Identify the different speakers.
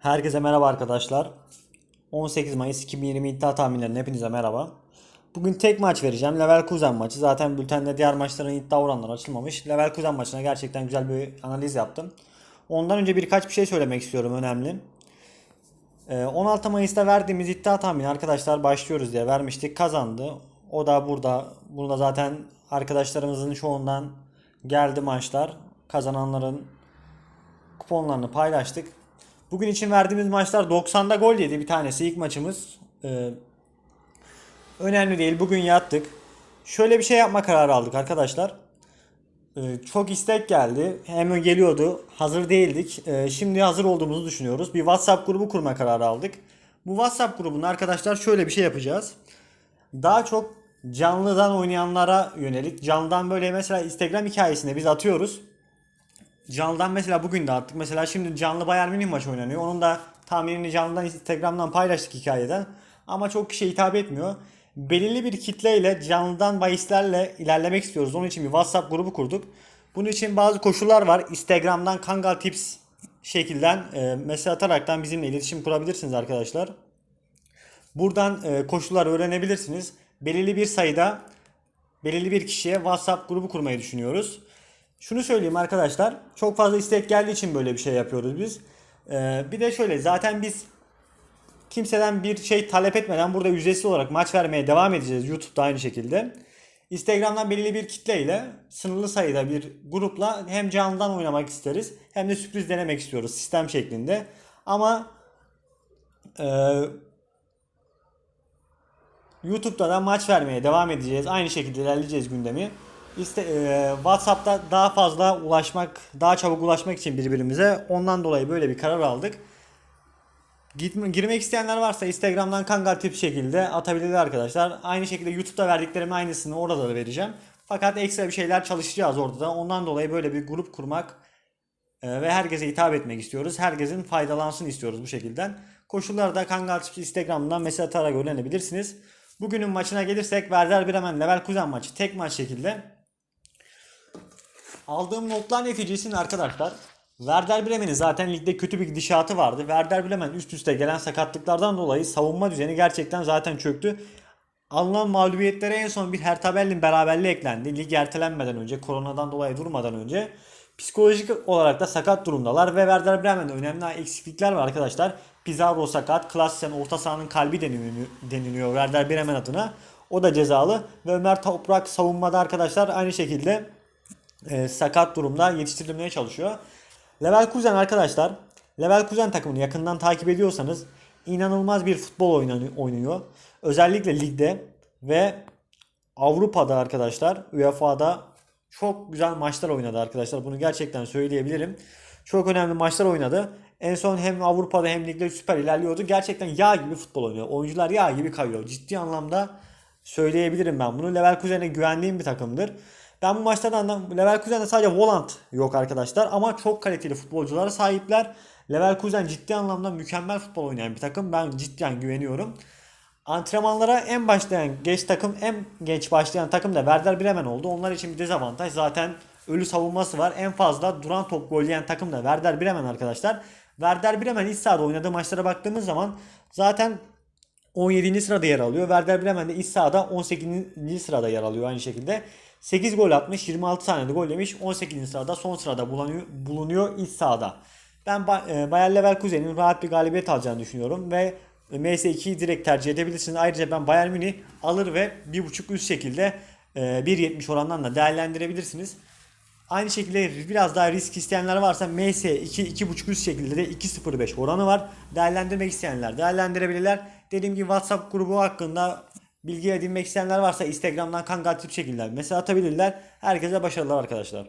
Speaker 1: Herkese merhaba arkadaşlar. 18 Mayıs 2020 iddia tahminlerine hepinize merhaba. Bugün tek maç vereceğim. Leverkusen maçı. Zaten bültende diğer maçların iddia oranları açılmamış. Leverkusen maçına gerçekten güzel bir analiz yaptım. Ondan önce birkaç bir şey söylemek istiyorum önemli. Ee, 16 Mayıs'ta verdiğimiz iddia tahmini arkadaşlar başlıyoruz diye vermiştik. Kazandı. O da burada. Burada zaten arkadaşlarımızın çoğundan geldi maçlar. Kazananların kuponlarını paylaştık. Bugün için verdiğimiz maçlar 90'da gol yedi bir tanesi ilk maçımız. Ee, önemli değil bugün yattık. Şöyle bir şey yapma kararı aldık arkadaşlar. Ee, çok istek geldi. Hemen geliyordu. Hazır değildik. Ee, şimdi hazır olduğumuzu düşünüyoruz. Bir WhatsApp grubu kurma kararı aldık. Bu WhatsApp grubunda arkadaşlar şöyle bir şey yapacağız. Daha çok canlıdan oynayanlara yönelik. Canlıdan böyle mesela Instagram hikayesinde biz atıyoruz. Canlıdan mesela bugün de attık. Mesela şimdi canlı Bayern Münih maçı oynanıyor. Onun da tahminini canlıdan Instagram'dan paylaştık hikayeden. Ama çok kişiye hitap etmiyor. Belirli bir kitleyle canlıdan bahislerle ilerlemek istiyoruz. Onun için bir WhatsApp grubu kurduk. Bunun için bazı koşullar var. Instagram'dan Kangal Tips şekilden e, mesaj ataraktan bizimle iletişim kurabilirsiniz arkadaşlar. Buradan e, koşullar öğrenebilirsiniz. Belirli bir sayıda belirli bir kişiye WhatsApp grubu kurmayı düşünüyoruz. Şunu söyleyeyim arkadaşlar. Çok fazla istek geldiği için böyle bir şey yapıyoruz biz. Ee, bir de şöyle zaten biz kimseden bir şey talep etmeden burada ücretsiz olarak maç vermeye devam edeceğiz. YouTube'da aynı şekilde. Instagram'dan belirli bir kitleyle sınırlı sayıda bir grupla hem canlıdan oynamak isteriz hem de sürpriz denemek istiyoruz sistem şeklinde. Ama e, YouTube'da da maç vermeye devam edeceğiz. Aynı şekilde ilerleyeceğiz gündemi. İşte e, WhatsApp'ta daha fazla ulaşmak, daha çabuk ulaşmak için birbirimize ondan dolayı böyle bir karar aldık. Gitme, girmek isteyenler varsa Instagram'dan kangal tip şekilde atabilirler arkadaşlar. Aynı şekilde YouTube'da verdiklerimin aynısını orada da vereceğim. Fakat ekstra bir şeyler çalışacağız orada da. Ondan dolayı böyle bir grup kurmak e, ve herkese hitap etmek istiyoruz. Herkesin faydalansın istiyoruz bu şekilde. Koşulları da Kangal Tips Instagram'dan mesaj atarak öğrenebilirsiniz. Bugünün maçına gelirsek Werder Bremen Leverkusen maçı tek maç şekilde. Aldığım notlar neticesinde arkadaşlar Werder Bremen'in zaten ligde kötü bir gidişatı vardı. Werder Bremen üst üste gelen sakatlıklardan dolayı savunma düzeni gerçekten zaten çöktü. Alınan mağlubiyetlere en son bir Hertha Berlin beraberliği eklendi. Lig ertelenmeden önce, koronadan dolayı durmadan önce. Psikolojik olarak da sakat durumdalar ve Werder Bremen'de önemli eksiklikler var arkadaşlar. Pizarro sakat, Klassen orta sahanın kalbi deniliyor, deniliyor Werder Bremen adına. O da cezalı ve Ömer Toprak savunmada arkadaşlar aynı şekilde e, sakat durumda yetiştirilmeye çalışıyor. Leverkusen arkadaşlar, Leverkusen takımını yakından takip ediyorsanız inanılmaz bir futbol oynuyor. Özellikle ligde ve Avrupa'da arkadaşlar UEFA'da çok güzel maçlar oynadı arkadaşlar. Bunu gerçekten söyleyebilirim. Çok önemli maçlar oynadı. En son hem Avrupa'da hem ligde süper ilerliyordu. Gerçekten yağ gibi futbol oynuyor. Oyuncular yağ gibi kayıyor. Ciddi anlamda söyleyebilirim ben bunu. Leverkusen'e güvendiğim bir takımdır. Ben bu maçlardan Leverkusen'de sadece Volant yok arkadaşlar ama çok kaliteli futbolculara sahipler. Leverkusen ciddi anlamda mükemmel futbol oynayan bir takım. Ben cidden güveniyorum. Antrenmanlara en başlayan genç takım, en genç başlayan takım da Werder Bremen oldu. Onlar için bir dezavantaj. Zaten ölü savunması var. En fazla duran top golleyen takım da Werder Bremen arkadaşlar. Werder Bremen iç sahada oynadığı maçlara baktığımız zaman zaten 17. sırada yer alıyor. Werder Bremen de iç sahada 18. sırada yer alıyor aynı şekilde. 8 gol atmış, 26 tane de gol yemiş. 18. sırada son sırada bulunuyor, bulunuyor iç sahada. Ben e, Bayer Leverkusen'in rahat bir galibiyet alacağını düşünüyorum ve MS2'yi direkt tercih edebilirsiniz. Ayrıca ben Bayern Münih alır ve 1.5 üst şekilde 1.70 orandan da değerlendirebilirsiniz. Aynı şekilde biraz daha risk isteyenler varsa MS 2 2.5 üst şekilde de 2.05 oranı var. Değerlendirmek isteyenler değerlendirebilirler. Dediğim gibi WhatsApp grubu hakkında bilgi edinmek isteyenler varsa Instagram'dan kangal tip şekilde mesaj atabilirler. Herkese başarılar arkadaşlar.